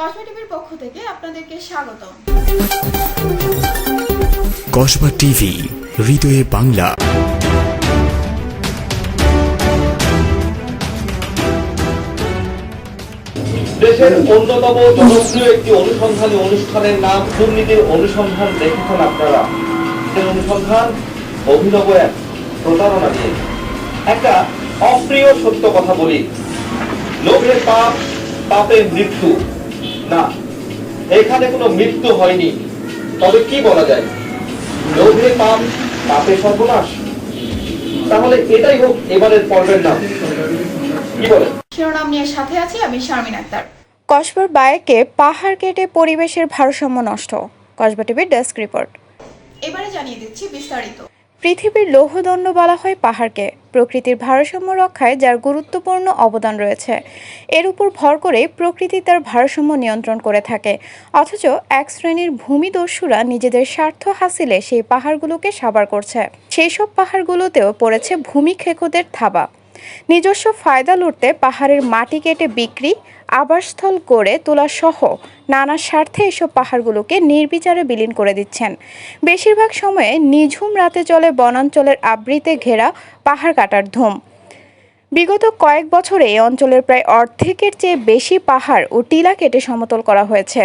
কসমা টিভির পক্ষ থেকে আপনাদেরকে স্বাগত কসবা টিভি হৃদয়ে বাংলা। দেশের অন্যতম জনপ্রিয় একটি অনুসন্ধানী অনুষ্ঠানের নাম দুর্নীতির অনুসন্ধান দেখেছেন আপনারা। সেই অনুসন্ধান অভিনব এক প্রতারণা নিয়ে। একটা অপ্রিয় সত্য কথা বলি। লোভে পাপ পাপে মৃত্যু। না এখানে কোনো মৃত্যু হয়নি। তবে কি বলা যায়? লোভে পাপ পাপে সর্বনাশ। তাহলে এটাই হোক এবারের পর্বের নাম। কি বলেন শিরোনাম নিয়ে সাথে আছি আমি শারমিন আক্তার। কসবার বায়েকে পাহাড় কেটে পরিবেশের ভারসাম্য নষ্ট। কসবা টিভির ডেস্ক রিপোর্ট। এবারে জানিয়ে দিচ্ছি বিস্তারিত। পৃথিবীর লৌহদণ্ড বলা হয় পাহাড়কে। প্রকৃতির ভারসাম্য রক্ষায় যার গুরুত্বপূর্ণ অবদান রয়েছে। এর উপর ভর করে প্রকৃতি তার ভারসাম্য নিয়ন্ত্রণ করে থাকে। অথচ এক শ্রেণির ভূমিদস্যুরা নিজেদের স্বার্থ হাসিলে সেই পাহাড়গুলোকে সাবার করছে। সেই সব পাহাড়গুলোতেও পড়েছে ভূমি খেকোদের থাবা। নিজস্ব ফায়দা লুটতে পাহাড়ের মাটি কেটে বিক্রি আবাসস্থল করে তোলা সহ নানা স্বার্থে এসব পাহাড়গুলোকে নির্বিচারে বিলীন করে দিচ্ছেন। বেশিরভাগ সময়ে নিঝুম রাতে চলে বনাঞ্চলের আবৃতে ঘেরা পাহাড় কাটার ধুম। বিগত কয়েক বছরে এই অঞ্চলের প্রায় অর্ধেকের চেয়ে বেশি পাহাড় ও টিলা কেটে সমতল করা হয়েছে।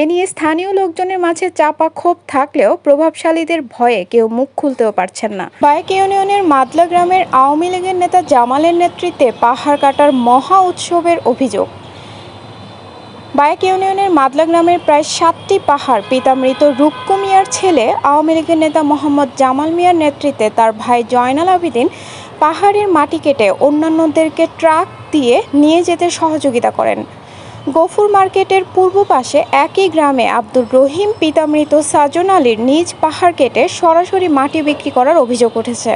এ নিয়ে স্থানীয় লোকজনের মাঝে চাপা ক্ষোভ থাকলেও প্রভাবশালীদের ভয়ে কেউ মুখ খুলতেও পারছেন না। বায়েক ইউনিয়নের মাদলা গ্রামের আওয়ামী লীগের নেতা জামালের নেতৃত্বে পাহাড় কাটার মহা উৎসবের অভিযোগ। বায়েক ইউনিয়নের মাদলা গ্রামের প্রায় সাতটি পাহাড়, পিতা মৃত রুক্কু মিয়ার ছেলে, আওয়ামী লীগের নেতা মোহাম্মদ জামাল মিয়ার নেতৃত্বে তার ভাই জয়নাল আবেদিন পাহাড়ের মাটি কেটে অন্যান্যদেরকে ট্রাক দিয়ে নিয়ে যেতে সহযোগিতা করেন। গফুর মার্কেটের পূর্ব পাশে একই গ্রামে আব্দুর রহিম, পিতা মৃত সাজন আলীর নিজ পাহাড় কেটে সরাসরি মাটি বিক্রি করার অভিযোগ উঠেছে।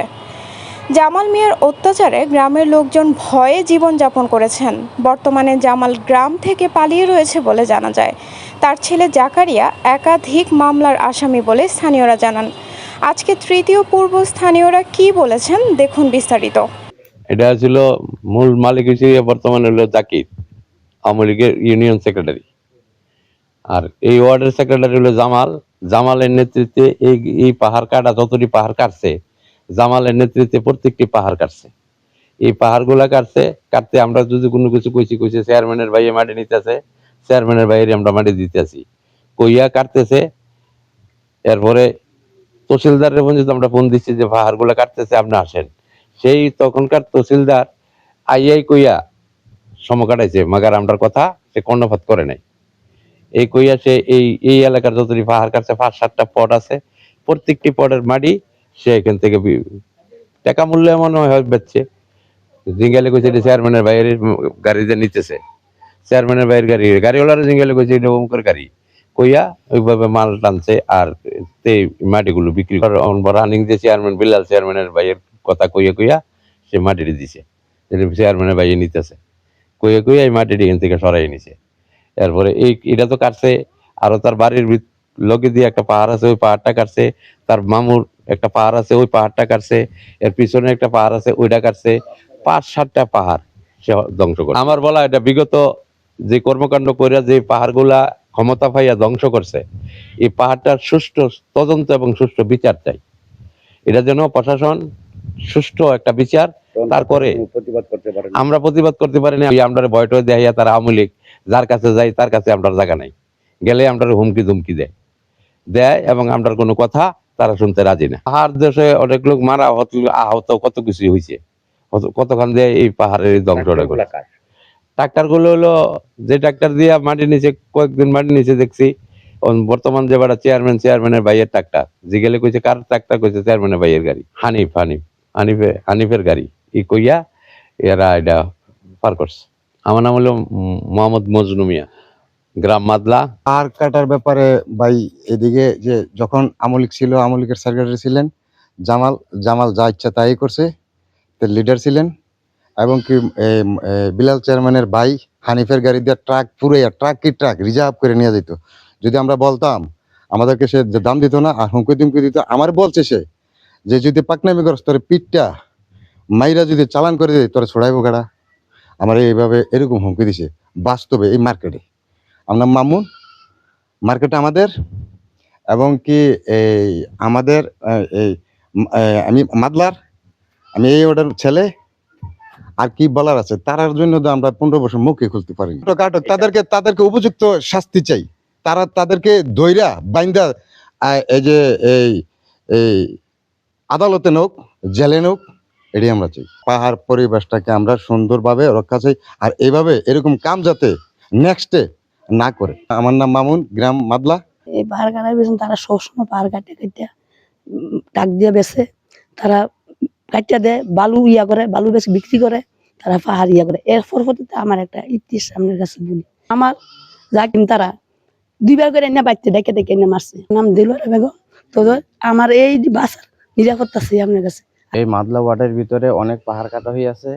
জামাল মিয়ার অত্যাচারে গ্রামের লোকজন ভয়ে জীবনযাপন করেছেন। বর্তমানে জামাল গ্রাম থেকে পালিয়ে রয়েছে বলে জানা যায়। তার ছেলে জাকারিয়া একাধিক মামলার আসামি বলে স্থানীয়রা জানান। আজকে তৃতীয় পূর্ব স্থানীয়রা কি বলেছেন দেখুন বিস্তারিত। এটা ছিল মূল মালিক হিসেবে বর্তমানে হলো জাকির, আওয়ামী লীগের ইউনিয়ন সেক্রেটারি। আর এই ওয়ার্ডের সেক্রেটারি হলো জামাল। জামালের নেতৃত্বে এই এই পাহাড় কাটা, যতটি পাহাড় কাটছে জামালের নেতৃত্বে প্রত্যেকটি পাহাড় কাটছে। এই পাহাড়গুলা কাটছে, কাটতে আমরা যদি কোনো কিছু কইছি, কইছে চেয়ারম্যানের বাইরে মাটি নিতেছে, চেয়ারম্যানের বাইরে আমরা মাটি দিতেছি। কইয়া কাটতেছে, এরপরে তহসিলদারের যদি আমরা ফোন দিচ্ছি যে পাহাড়গুলা কাটতেছে, আপনি আসেন। সেই তখনকার তহসিলদার আইয়াই কইয়া সম কাটাইছে, মাগার আমরার কথা সে কর্ণপাত করে নাই। এই কইয়া সে এই এই এলাকার যতটি পাহাড় কাটছে, পাঁচ সাতটা পট আছে, প্রত্যেকটি পটের মাটি সে এখান থেকে টাকা মূল্য এমন হয় বেচছে। জিঙ্গালে কইছে চেয়ারম্যানের বাইরের গাড়িতে নিতেছে। চেয়ারম্যানের বাইরের গাড়ি, গাড়িওয়ালার জিঙ্গালে কইছে অমুকের গাড়ি। কইয়া ওইভাবে মাল টানছে আর মাটিগুলো বিক্রি করে রানিং যে চেয়ারম্যান বিলাল চেয়ারম্যানের ভাইয়ের কথা কইয়া কইয়া সে মাটিটি দিছে। চেয়ারম্যানের ভাইয়ে নিতেছে। কইয়া কইয়া এই মাটিটি এখান থেকে সরাই নিছে। এরপরে এই এটা তো কাটছে, আরও তার বাড়ির লগে দিয়ে একটা পাহাড় আছে, ওই পাহাড়টা কাটছে, তার মামুর একটা পাহাড় আছে ওই পাহাড়টা কাটছে এর পিছনে একটা পাহাড় আছে ওইটা কাটছে পাঁচ সাতটা পাহাড় সে ধ্বংস করে আমার বলা এটা বিগত যে কর্মকাণ্ড কইরা যে পাহাড়গুলা ক্ষমতা পাইয়া ধ্বংস করছে এই পাহাড়টার সুষ্ঠু তদন্ত এবং সুষ্ঠু বিচার চাই। এটা যেন প্রশাসন সুষ্ঠু একটা বিচার তারপরে প্রতিবাদ করতে পারেন। আমরা প্রতিবাদ করতে পারি না আমরা ভয় টয় দেখাইয়া তারা আওয়ামী লীগ যার কাছে যাই তার কাছে আমরা জায়গা নাই। গেলে আমরা হুমকি ধুমকি দেয়। দেয় এবং আমরার কোনো কথা তারা শুনতে রাজি না। পাহাড় দেশে অনেক লোক মারা হত আহত কত কিছু হয়েছে। কতক্ষণ দিয়ে এই পাহাড়ের ধ্বংসটা করে? ট্রাক্টরগুলো হলো যে ট্রাক্টর দিয়ে মাটি নিচে কয়েকদিন মাটি নিচে দেখছি বর্তমান যে বেড়া চেয়ারম্যান চেয়ারম্যানের ভাইয়ের ট্রাক্টর যে গেলে কইছে কার ট্রাক্টর কইছে চেয়ারম্যানের ভাইয়ের গাড়ি। হানিফ হানিফ হানিফে হানিফের গাড়ি। ই কইয়া এরা এটা পার করছে। আমার নাম হলো মোহাম্মদ মজনু মিয়া। গ্রাম মাদলা। পাহাড় কাটার ব্যাপারে ভাই এদিকে যে যখন আমলিক ছিল, আমলিকের সেক্রেটারি ছিলেন, জামাল জামাল যা ইচ্ছা তাই করছে লিডার ছিলেন, এবং কি বিলাল চেয়ারম্যানের ভাই হানিফের গাড়ি দিয়ে ট্রাক পুরাইয়া ট্রাক কি ট্রাক রিজার্ভ করে নিয়ে যেত যদি আমরা বলতাম, আমাদেরকে সে দাম দিত না, আর হুমকি দুমকি দিত, আমার বলছে সে, যে যদি পাকনামি করস, তোর পিঠটা মাইরা যদি চালান করে দেয় তোরা ছড়াইবো গাড়া আমার এইভাবে এরকম হুমকি দিছে, বাস্তবে এই মার্কেটে। আমার নাম মামুন। মার্কেট আমাদের এবং কি এই আমাদের এই আমি মাদলার, আমি এই ওটার ছেলে। আর কি বলার আছে? তারার জন্য তো আমরা পনেরো বছর মুখে খুলতে পারি কাটক তাদেরকে তাদেরকে উপযুক্ত শাস্তি চাই। তারা তাদেরকে দৈরা বাইন্দা এই যে, এই এই আদালতে নোক, জেলে নোক, এটাই আমরা চাই। পাহাড় পরিবেশটাকে আমরা সুন্দরভাবে রক্ষা চাই। আর এইভাবে এরকম কাম যাতে নেক্সটে না করে। আমার নাম মামুন গ্রাম মাদলা। এই পাহাড় কাটার পেছনে তারা সবসময় পাহাড় কাটে কাটে টাক দিয়ে বেছে। তারা কাটিয়া দেয় বালু ইয়া করে বালু বেশি বিক্রি করে তারা পাহাড় ইয়া করে। এর পরবর্তীতে আমার একটা ইতিহাস সামনের কাছে বলি। আমার যা কিন তারা দুইবার করে এনে বাচ্চা ডেকে ডেকে এনে মারছে। নাম দিল বেগম। তো আমার এই বাসার নিরাপত্তা আছে আপনার কাছে। এই মাদলা ওয়ার্ডের ভিতরে অনেক পাহাড় কাটা হয়ে আছে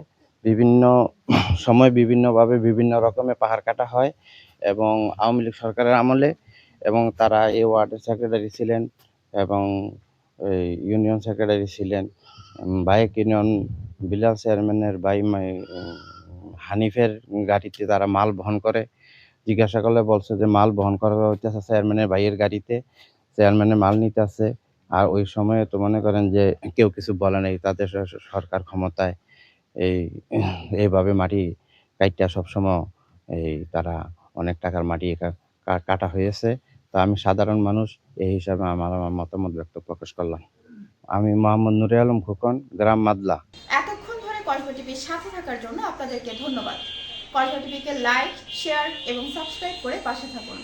বিভিন্ন সময় বিভিন্নভাবে বিভিন্ন রকমের পাহাড় কাটা হয়। এবং আওয়ামী লীগ সরকারের আমলে এবং তারা এই ওয়ার্ডের সেক্রেটারি ছিলেন এবং ইউনিয়ন সেক্রেটারি ছিলেন। বাইক ইউনিয়ন বিলাল চেয়ারম্যানের বাই হানিফের গাড়িতে তারা মাল বহন করে। জিজ্ঞাসা করলে বলছে যে, মাল বহন করা হইতেছে চেয়ারম্যানের ভাইয়ের গাড়িতে। চেয়ারম্যানের মাল নিতে আছে আর ওই সময়ে তো মনে করেন যে, কেউ কিছু বলে নাই। তাদের সরকার ক্ষমতায় এই, এইভাবে মাটি কাইটা সবসময় এই তারা অনেক টাকার মাটি কাটা হয়েছে। তো আমি সাধারণ মানুষ, এই হিসাবে আমার আমার মতামত ব্যক্ত প্রকাশ করলাম। আমি মোহাম্মদ নুরে আলম খোকন, গ্রাম মাদলা। এতক্ষণ ধরে কসবা টিভির সাথে থাকার জন্য আপনাদেরকে ধন্যবাদ। কসবা টিভিকে লাইক, শেয়ার এবং সাবস্ক্রাইব করে পাশে থাকুন।